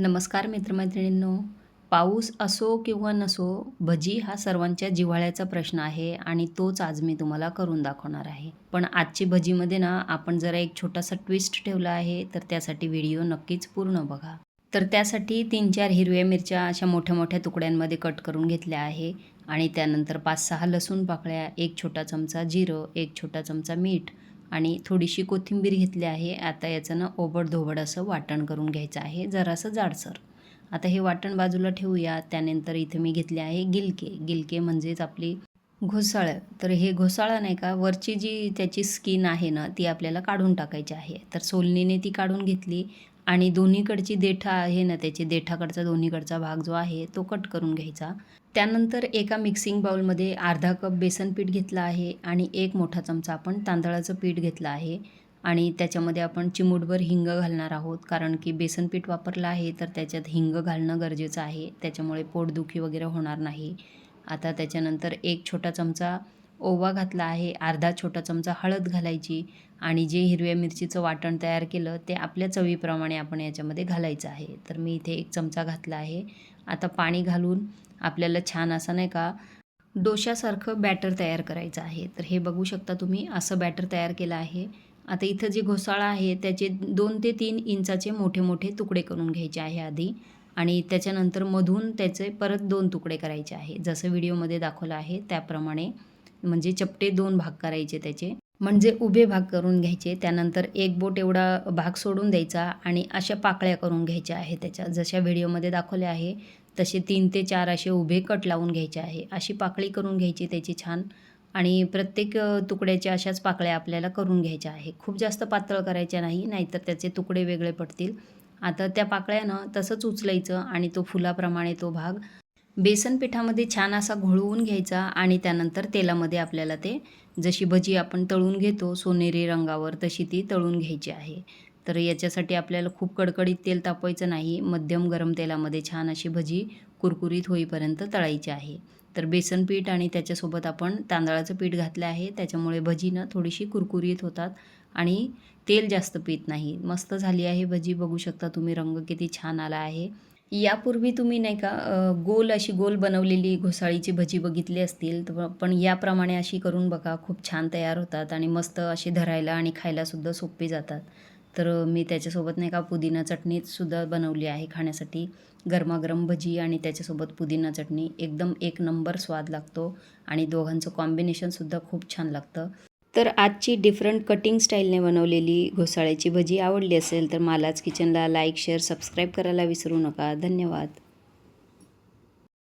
नमस्कार मित्रमैत्रिणींनो. पाऊस असो किंवा नसो भजी हा सर्वांच्या जिव्हाळ्याचा प्रश्न आहे आणि तोच आज मी तुम्हाला करून दाखवणार आहे. पण आजची भजीमध्ये ना आपण जरा एक छोटासा ट्विस्ट ठेवला आहे तर त्यासाठी व्हिडिओ नक्कीच पूर्ण बघा. तर त्यासाठी तीन चार हिरव्या मिरच्या अशा मोठ्या मोठ्या तुकड्यांमध्ये कट करून घेतल्या आहे आणि त्यानंतर पाच सहा लसूण पाकळ्या एक छोटा चमचा जिरं एक छोटा चमचा मीठ आणि थोडीशी कोथिंबीर घेतली आहे. आता याचं ना ओबडधोबड असं वाटण करून घ्यायचं आहे. जरासं जाडसर. आता हे वाटण बाजूला ठेवूया. त्यानंतर इथे मी घेतले आहे गिलके. गिलके म्हणजेच आपली घोसाळं. तर हे घोसाळं नाही का वरची जी त्याची स्किन आहे ना ती आपल्याला काढून टाकायची आहे. तर सोलनीने ती काढून घेतली. आणि दोन्हीकडची देठा आहे ना त्याची देठाकडचा दोन्हीकडचा भाग जो आहे तो कट करून घ्यायचा. त्यानंतर एका मिक्सिंग बाउलमध्ये अर्धा कप बेसन पीठ घेतलं आहे आणि एक मोठा चमचा आपण तांदळाचं पीठ घेतलं आहे. आणि त्याच्यामध्ये आपण चिमूटभर हिंग घालणार आहोत कारण की बेसन पीठ वापरलं आहे तर त्याच्यात हिंग घालणं गरजेचं आहे. त्याच्यामुळे पोटदुखी वगैरे होणार नाही. आता त्याच्यानंतर एक छोटा चमचा ओवा घातला आहे अर्धा छोटा चमचा हळद घालायची आणि जे हिरव्या मिरचीचं वाटण तयार केलं ते आपल्या चवीप्रमाणे आपण याच्यामध्ये घालायचं आहे. तर मी इथे एक चमचा घातला आहे. आता पाणी घालून आपल्याला छान असं नाही का डोशासारखं बॅटर तयार करायचं आहे. तर हे बघू शकता तुम्ही असं बॅटर तयार केलं आहे. आता इथं जे घोसाळा आहे त्याचे दोन ते तीन इंचाचे मोठे मोठे तुकडे करून घ्यायचे आहे आधी. आणि त्याच्यानंतर मधून त्याचे परत दोन तुकडे करायचे आहे. जसं व्हिडिओमध्ये दाखवलं आहे त्याप्रमाणे म्हणजे चपटे दोन भाग करायचे त्याचे. म्हणजे उभे भाग करून घ्यायचे त्यानंतर एक बोट एवढा भाग सोडून द्यायचा आणि अशा पाकळ्या करून घ्यायच्या आहे त्याच्या. जशा व्हिडिओमध्ये दाखवले आहे तसे तीन ते चार असे उभे कट लावून घ्यायचे आहे. अशी पाकळी करून घ्यायची त्याची छान. आणि प्रत्येक तुकड्याच्या अशाच पाकळ्या आपल्याला करून घ्यायच्या आहे. खूप जास्त पातळ करायच्या नाही नाहीतर त्याचे तुकडे वेगळे पडतील. आता त्या पाकळ्यानं तसंच उचलायचं आणि तो फुलाप्रमाणे तो भाग बेसन पिठामध्ये छान असा घोळवून घ्यायचा आणि त्यानंतर तेलामध्ये आपल्याला ते जशी भजी आपण तळून घेतो सोनेरी रंगावर तशी ती तळून घ्यायची आहे. तर याच्यासाठी आपल्याला खूप कडकडीत तेल तापवायचं नाही. मध्यम गरम तेलामध्ये छान अशी भजी कुरकुरीत होईपर्यंत तळायची आहे. तर बेसन पीठ आणि त्याच्यासोबत आपण तांदळाचं पीठ घातलं आहे. त्याच्यामुळे भजीनं थोडीशी कुरकुरीत होतात आणि तेल जास्त पीत नाही. मस्त झाली आहे भजी. बघू शकता तुम्ही रंग किती छान आला आहे. यापूर्वी तुम्ही नाही का गोल अशी गोल बनवलेली घोसाळीची भजी बघितली असतील तर पण याप्रमाणे अशी करून बघा खूप छान तयार होतात आणि मस्त अशी धरायला आणि खायलासुद्धा सोपी जातात. तर मी त्याच्यासोबत नाही का पुदिना चटणीसुद्धा बनवली आहे खाण्यासाठी. गरमागरम भजी आणि त्याच्यासोबत पुदिना चटणी. एकदम एक नंबर स्वाद लागतो आणि दोघांचं कॉम्बिनेशनसुद्धा खूप छान लागतं. तर आजची डिफरंट कटिंग स्टाईलने बनवलेली घोसाळ्याची भजी आवडली असेल तर मालाच किचनला लाईक शेअर सबस्क्राईब करायला विसरू नका. धन्यवाद.